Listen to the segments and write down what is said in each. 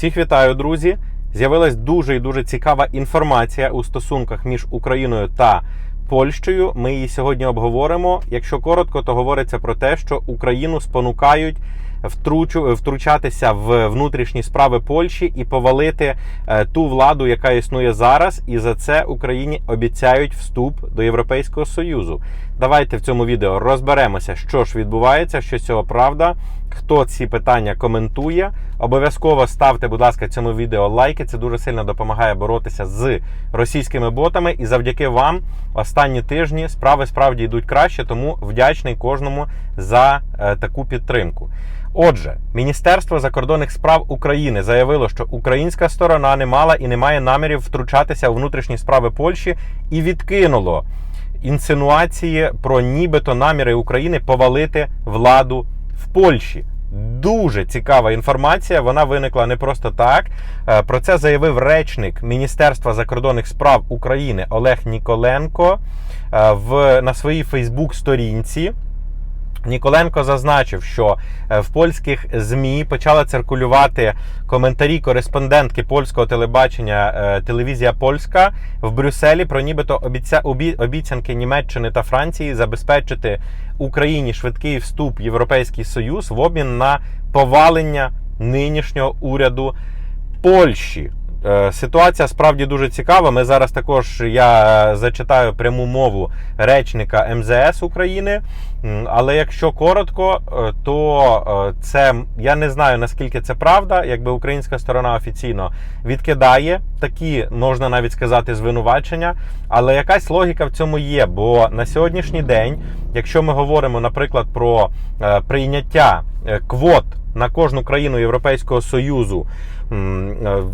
Всіх вітаю, друзі! З'явилась дуже і дуже цікава інформація у стосунках між Україною та Польщею. Ми її сьогодні обговоримо. Якщо коротко, то говориться про те, що Україну спонукають втручу, втручатися в внутрішні справи Польщі і повалити е, ту владу, яка існує зараз, і за це Україні обіцяють вступ до Європейського Союзу. Давайте в цьому відео розберемося, що ж відбувається, що цього правда. Хто ці питання коментує, обов'язково ставте, будь ласка, цьому відео лайки. Це дуже сильно допомагає боротися з російськими ботами. І завдяки вам останні тижні справи справді йдуть краще, тому вдячний кожному за е, таку підтримку. Отже, Міністерство закордонних справ України заявило, що українська сторона не мала і не має намірів втручатися у внутрішні справи Польщі і відкинуло інсинуації про нібито наміри України повалити владу в Польщі. Дуже цікава інформація. Вона виникла не просто так. Е, Про це заявив речник Міністерства закордонних справ України Олег Ніколенко е, в на своїй Фейсбук-сторінці. Ніколенко зазначив, що е, в польських змі почали циркулювати коментарі кореспондентки польського телебачення е, телевізія Польська в Брюсселі про нібито обіця, обі, обіцянки Німеччини та Франції забезпечити Україні швидкий вступ в Європейський Союз в обмін на повалення нинішнього уряду Польщі. Е, Ситуація справді дуже цікава. Ми зараз також я е, зачитаю пряму мову речника МЗС України. Але якщо коротко, е, то це я не знаю наскільки це правда. Якби українська сторона офіційно відкидає такі, можна навіть сказати, звинувачення. Але якась логіка в цьому є. Бо на сьогоднішній день, якщо ми говоримо, наприклад, про прийняття квот на кожну країну Європейського Союзу е,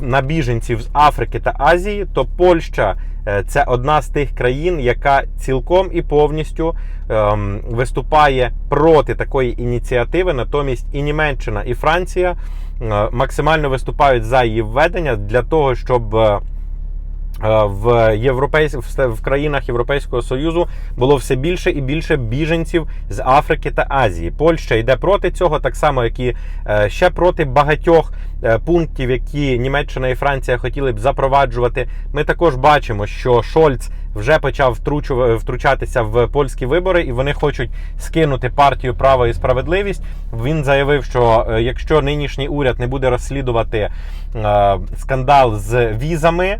на біженців з Африки та Азії, то Польща е, це одна з тих країн, яка цілком і повністю ем, виступає проти такої ініціативи. Натомість і Німеччина, і Франція е, максимально виступають за її введення для того, щоб. Е, в європейсь... в країнах Європейського Союзу було все більше і більше біженців з Африки та Азії. Польща йде проти цього, так само як і е, ще проти багатьох е, пунктів, які Німеччина і Франція хотіли б запроваджувати. Ми також бачимо, що Шольц вже почав втручу... втручатися в польські вибори, і вони хочуть скинути партію право і справедливість. Він заявив, що якщо нинішній уряд не буде розслідувати скандал з візами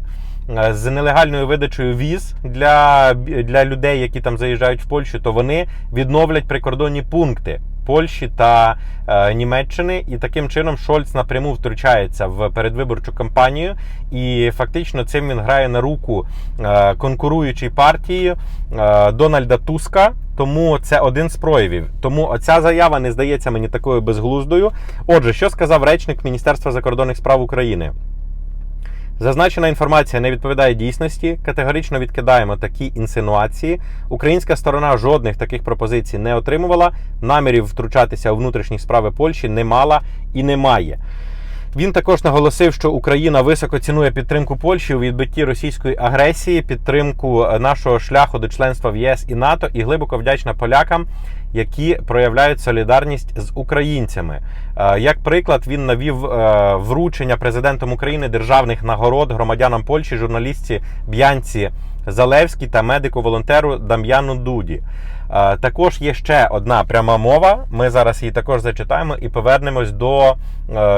з нелегальною видачею віз для, для людей, які там заїжджають в Польщу, то вони відновлять прикордонні пункти Польщі та е, Німеччини, і таким чином Шольц напряму втручається в передвиборчу кампанію, і фактично цим він грає на руку е, конкуруючій партії е, Дональда Туска. Тому це один з проявів. Тому оця заява не здається мені такою безглуздою. Отже, що сказав речник Міністерства закордонних справ України? Зазначена інформація не відповідає дійсності. Категорично відкидаємо такі інсинуації. Українська сторона жодних таких пропозицій не отримувала. Намірів втручатися у внутрішні справи Польщі не мала і не має. Він також наголосив, що Україна високо цінує підтримку Польщі у відбитті російської агресії, підтримку нашого шляху до членства в ЄС і НАТО, і глибоко вдячна полякам, які проявляють солідарність з українцями. Е, Як приклад, він навів е, вручення президентом України державних нагород громадянам Польщі, журналістці Б'янці Залевській та медику-волонтеру Дам'яну Дуді. Е, Також є ще одна пряма мова. Ми зараз її також зачитаємо і повернемось до е,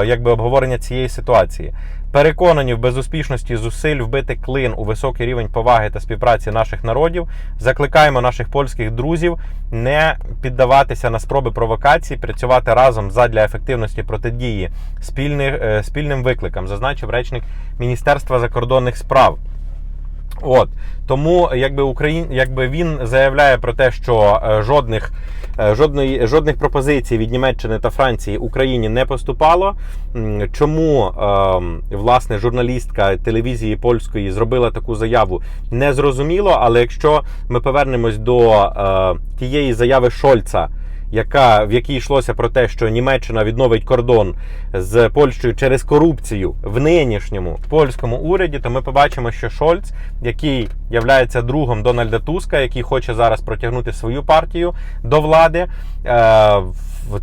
якби обговорення цієї ситуації. Переконані в безуспішності зусиль вбити клин у високий рівень поваги та співпраці наших народів. Закликаємо наших польських друзів не піддаватися на спроби провокацій, працювати разом задля ефективності протидії спільних, е, спільним викликам, зазначив речник Міністерства закордонних справ. От тому, якби Україн, якби він заявляє про те, що е, жодних е, жодної жодних пропозицій від Німеччини та Франції Україні не поступало. Чому е, власне журналістка телевізії польської зробила таку заяву, не зрозуміло. Але якщо ми повернемось до е, тієї заяви Шольца яка в якій йшлося про те, що Німеччина відновить кордон з Польщею через корупцію в нинішньому польському уряді, то ми побачимо, що Шольц, який являється другом Дональда Туска, який хоче зараз протягнути свою партію до влади, е,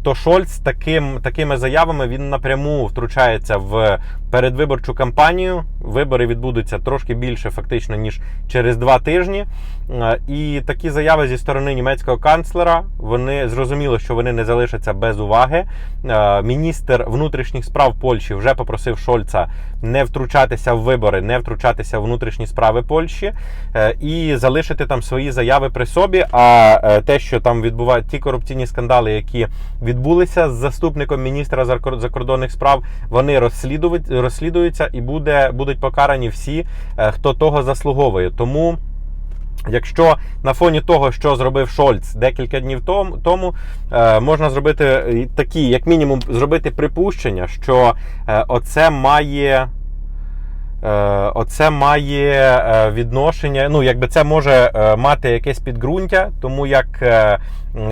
то Шольц таким, такими заявами він напряму втручається в передвиборчу кампанію. Вибори відбудуться трошки більше, фактично, ніж через два тижні. Е, І такі заяви зі сторони німецького канцлера вони зрозуміло, що вони не залишаться без уваги. Е, Міністр внутрішніх справ Польщі вже попросив Шольца не втручатися в вибори, не втручатися в внутрішні справи Польщі е, і залишити там свої заяви при собі. А те, що там відбувають ті корупційні скандали, які відбулися з заступником міністра закордонних справ, вони розслідують, розслідуються і буде, будуть покарані всі, е, хто того заслуговує. Тому. Якщо на фоні того, що зробив Шольц декілька днів тому, е, можна зробити такі, як мінімум, зробити припущення, що е, оце має. Оце має відношення, ну якби це може мати якесь підґрунтя, тому як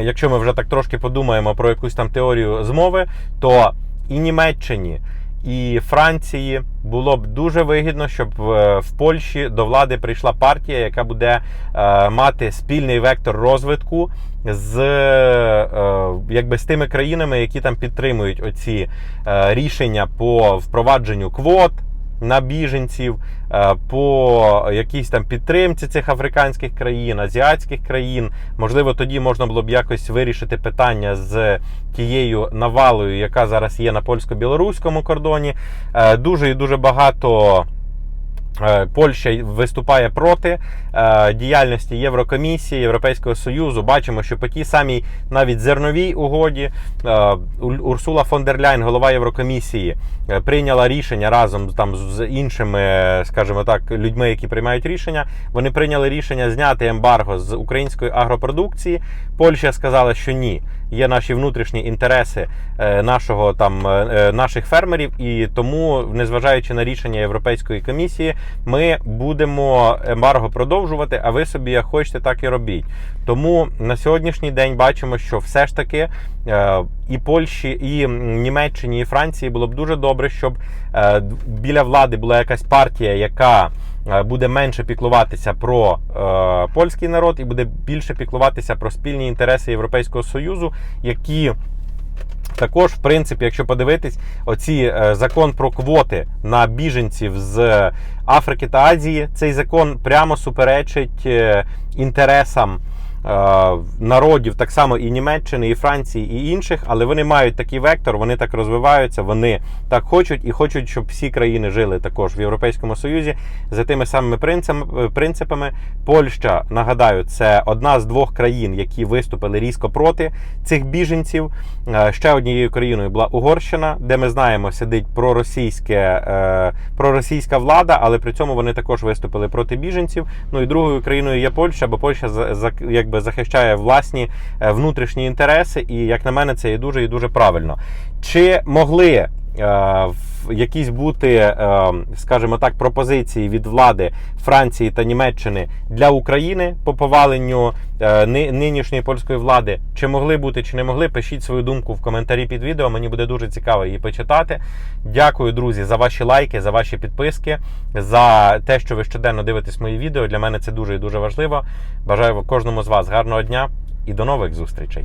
якщо ми вже так трошки подумаємо про якусь там теорію змови, то і Німеччині, і Франції було б дуже вигідно, щоб е, в Польщі до влади прийшла партія, яка буде е, мати спільний вектор розвитку з, е, якби, з тими країнами, які там підтримують оці рішення по впровадженню квот. На біженців е, по якійсь там підтримці цих африканських країн, азіатських країн. Можливо, тоді можна було б якось вирішити питання з тією навалою, яка зараз є на польсько-білоруському кордоні. Е, Дуже і дуже багато. Е, Польща виступає проти е, діяльності Єврокомісії, Європейського Союзу. Бачимо, що по тій самій навіть зерновій угоді е, Урсула фон дер Ляйн, голова Єврокомісії, прийняла рішення разом там з іншими, скажімо так, людьми, які приймають рішення. Вони прийняли рішення зняти ембарго з української агропродукції. Польща сказала, що ні. Є наші внутрішні інтереси нашого там наших фермерів, і тому, незважаючи на рішення Європейської комісії, ми будемо ембарго продовжувати. А ви собі як хочете, так і робіть. Тому на сьогоднішній день бачимо, що все ж таки е, і Польщі, і Німеччині, і Франції було б дуже добре, щоб е, біля влади була якась партія, яка е, буде менше піклуватися про польський народ і буде більше піклуватися про спільні інтереси Європейського союзу, які також, в принципі, якщо подивитись, оці е, закон про квоти на біженців з Африки та Азії, цей закон прямо суперечить е, інтересам. Е, Народів так само і Німеччини, і Франції, і інших, але вони мають такий вектор, вони так розвиваються, вони так хочуть і хочуть, щоб всі країни жили також в Європейському Союзі за тими самими принципами. принципами. Польща, нагадаю, це одна з двох країн, які виступили різко проти цих біженців. Е, Ще однією країною була Угорщина, де ми знаємо, сидить проросійське, е, проросійська влада, але при цьому вони також виступили проти біженців. Ну і другою країною є Польща, бо Польща за- якби захищає власні е, внутрішні інтереси, і як на мене, це є дуже і дуже правильно. Чи могли якісь бути, е, скажімо так, пропозиції від влади Франції та Німеччини для України по поваленню е, нинішньої польської влади? Чи могли бути, чи не могли? Пишіть свою думку в коментарі під відео. Мені буде дуже цікаво її почитати. Дякую, друзі, за ваші лайки, за ваші підписки, за те, що ви щоденно дивитесь мої відео. Для мене це дуже і дуже важливо. Бажаю кожному з вас гарного дня і до нових зустрічей.